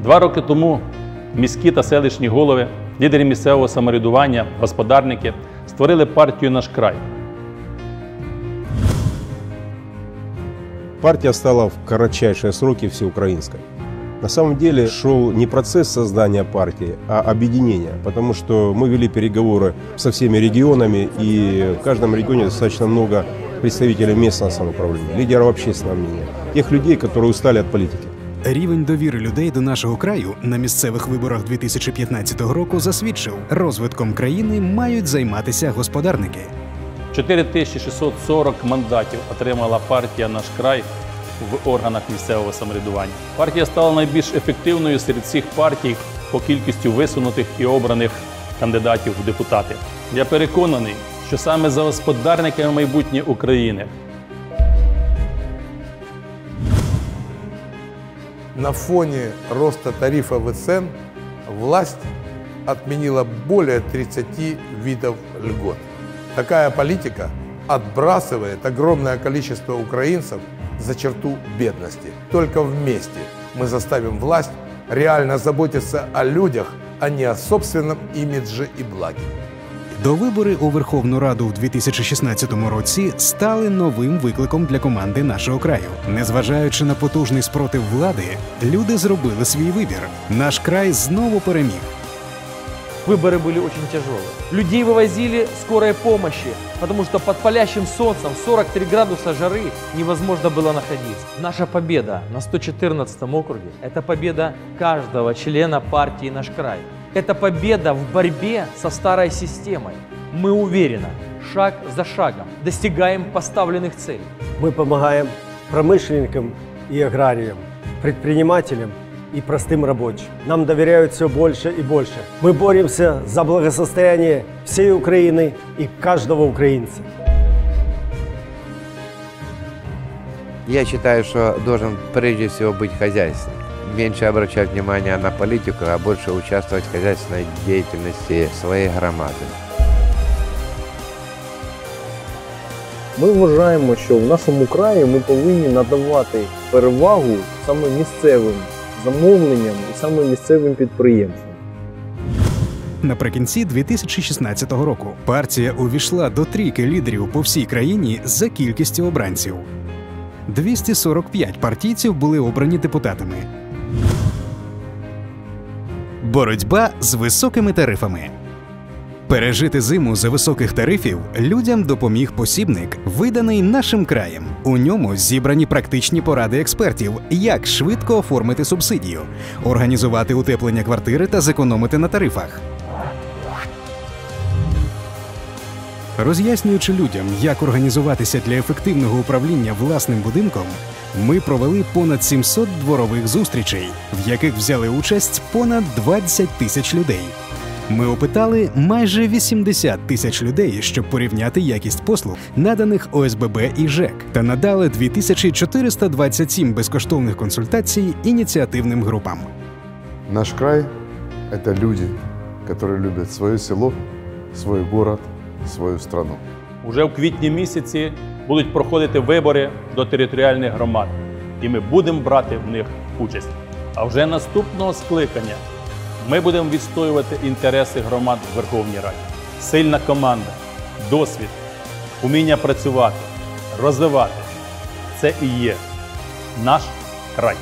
Два роки тому міські та селищні голови, лідери місцевого самоврядування, господарники створили партію Наш край. Партия стала в кратчайшие сроки всеукраинской. На самом деле шел не процесс создания партии, а объединения, потому что мы вели переговоры со всеми регионами, и в каждом регионе достаточно много представителей местного самоуправления, лидеров общественного мнения, тех людей, которые устали от политики. Рівень довіри людей до нашого краю на місцевих виборах 2015 року засвідчив, розвитком країни мають займатися господарники. 4640 мандатів отримала партія Наш край в органах місцевого самоврядування. Партія стала найбільш ефективною серед всіх партій по кількістю висунутих і обраних кандидатів в депутати. Я переконаний, що саме за господарниками майбутнє України На фоне роста тарифов и цен власть отменила более 30 видов льгот. Такая политика отбрасывает огромное количество украинцев за черту бедности. Только вместе мы заставим власть реально заботиться о людях, а не о собственном имидже и благе. До вибори у Верховну Раду в 2016 році стали новим викликом для команди нашого краю. Незважаючи на потужний спротив влади, люди зробили свій вибір. Наш край знову переміг. Выборы были очень тяжелые. Людей вывозили скорой помощи, потому что под палящим солнцем 43 градуса жары невозможно было находиться. Наша победа на 114 округе – это победа каждого члена партии «Наш край». Это победа в борьбе со старой системой. Мы уверенно, шаг за шагом, достигаем поставленных целей. Мы помогаем промышленникам и аграриям, предпринимателям и простым рабочим. Нам доверяют все больше и больше. Мы боремся за благосостояние всей Украины и каждого украинца. Я считаю, что должен прежде всего быть хозяйственным. Меньше обращать внимание на политику, а больше участвовать в хозяйственной деятельности своей громады. Ми вважаємо, що в нашому краї ми повинні надавати перевагу саме місцевим замовленням і саме місцевим підприємствам. Наприкінці 2016 року партія увійшла до трійки лідерів по всій країні за кількістю обранців. 245 партійців були обрані депутатами. Боротьба з високими тарифами. Пережити зиму за високих тарифів людям допоміг посібник, виданий нашим краєм. У ньому зібрані практичні поради експертів, як швидко оформити субсидію, організувати утеплення квартири та зекономити на тарифах. Роз'яснюючи людям, як організуватися для ефективного управління власним будинком, ми провели понад 700 дворових зустрічей, в яких взяли участь понад 20 тисяч людей. Ми опитали майже 80 тисяч людей, щоб порівняти якість послуг, наданих ОСББ і ЖЕК, та надали 2427 безкоштовних консультацій ініціативним групам. Наш край – это люди, которые любят свое село, свой город, свою страну. Уже в квітні місяці будуть проходити вибори до територіальних громад, і ми будемо брати в них участь. А вже наступного скликання ми будемо відстоювати інтереси громад в Верховній Раді. Сильна команда, досвід, уміння працювати, розвивати це і є наш край.